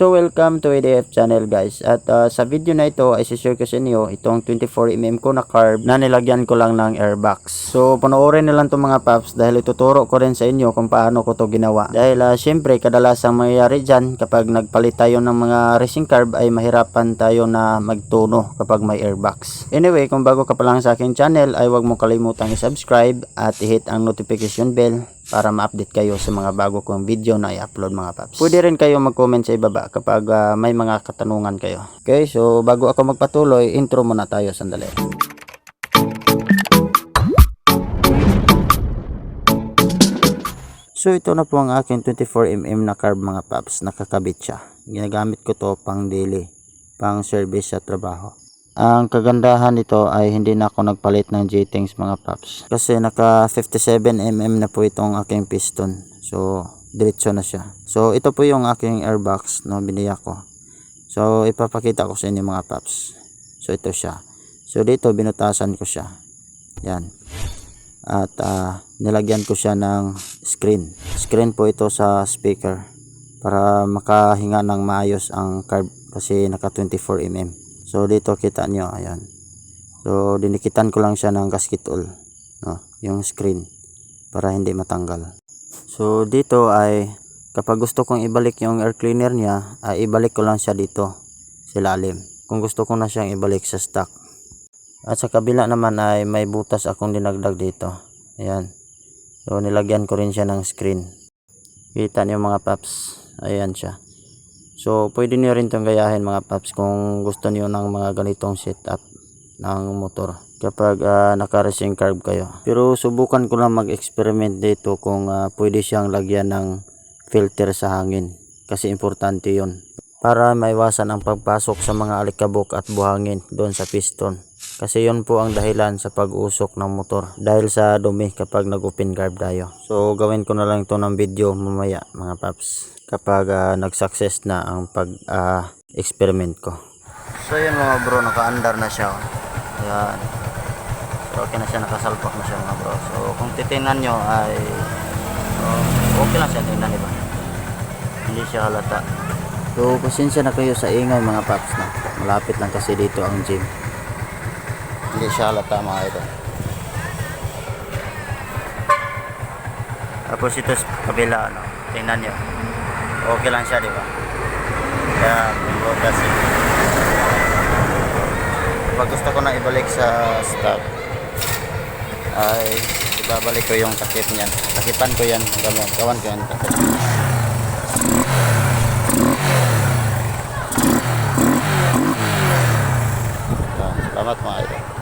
So welcome to ADF channel guys at uh, sa video na ito ay share ko sa inyo itong 24mm ko na carb na nilagyan ko lang ng airbox. So panoorin na lang itong mga paps dahil ituturo ko rin sa inyo kung paano ko to ginawa. Dahil uh, syempre kadalasang mangyayari dyan kapag nagpalit tayo ng mga racing carb ay mahirapan tayo na magtuno kapag may airbox. Anyway kung bago ka pa lang sa aking channel ay huwag mo kalimutang i-subscribe at i-hit ang notification bell para ma-update kayo sa mga bago kong video na i-upload mga paps. Pwede rin kayo mag-comment sa ibaba kapag ah, may mga katanungan kayo. Okay, so bago ako magpatuloy, intro muna tayo sandali. So ito na po ang aking 24mm na carb mga paps, nakakabit siya. Ginagamit ko to pang daily, pang service sa trabaho. Ang kagandahan nito ay hindi na ako nagpalit ng J-Tings mga paps. Kasi naka 57mm na po itong aking piston. So, diretso na siya. So, ito po yung aking airbox na biniya ko. So, ipapakita ko sa inyo mga paps. So, ito siya. So, dito binutasan ko siya. Yan. At ah, nilagyan ko siya ng screen. Screen po ito sa speaker para makahinga ng maayos ang carb kasi naka 24mm. So dito kita nyo, ayan. So dinikitan ko lang siya ng gasket tool, no, yung screen para hindi matanggal. So dito ay kapag gusto kong ibalik yung air cleaner niya, ay ibalik ko lang siya dito sa ilalim. Kung gusto ko na siyang ibalik sa stock. At sa kabila naman ay may butas akong dinagdag dito. Ayan. So nilagyan ko rin siya ng screen. Kita niyo mga paps. Ayan siya. So, pwede niyo rin itong gayahin mga paps kung gusto niyo ng mga ganitong setup ng motor kapag ah, naka-racing carb kayo. Pero subukan ko lang mag-experiment dito kung ah, pwede siyang lagyan ng filter sa hangin kasi importante yon para maiwasan ang pagpasok sa mga alikabok at buhangin doon sa piston. Kasi yon po ang dahilan sa pag-usok ng motor dahil sa dumi kapag nag-open carb tayo. So gawin ko na lang ito ng video mamaya mga paps kapag ah, nag-success na ang pag-experiment ko. So yun mga bro, naka-andar na siya. oh. Yan. So okay na siya, nakasalpak na siya mga bro. So kung titingnan nyo ay oh, okay lang siya tingnan diba? Hindi siya halata. So pasensya na kayo sa ingay mga paps na. Malapit lang kasi dito ang gym. Hindi siya halata mga ito. Tapos ito sa kabila, ano, tingnan nyo. Okay lang siya, di ba? Yung rodas. Kapag gusto ko na ibalik sa stock, ay ibabalik ko yung takip niyan. Takipan ko yan, gawan, ko yan takip. Yan, salamat mga ito.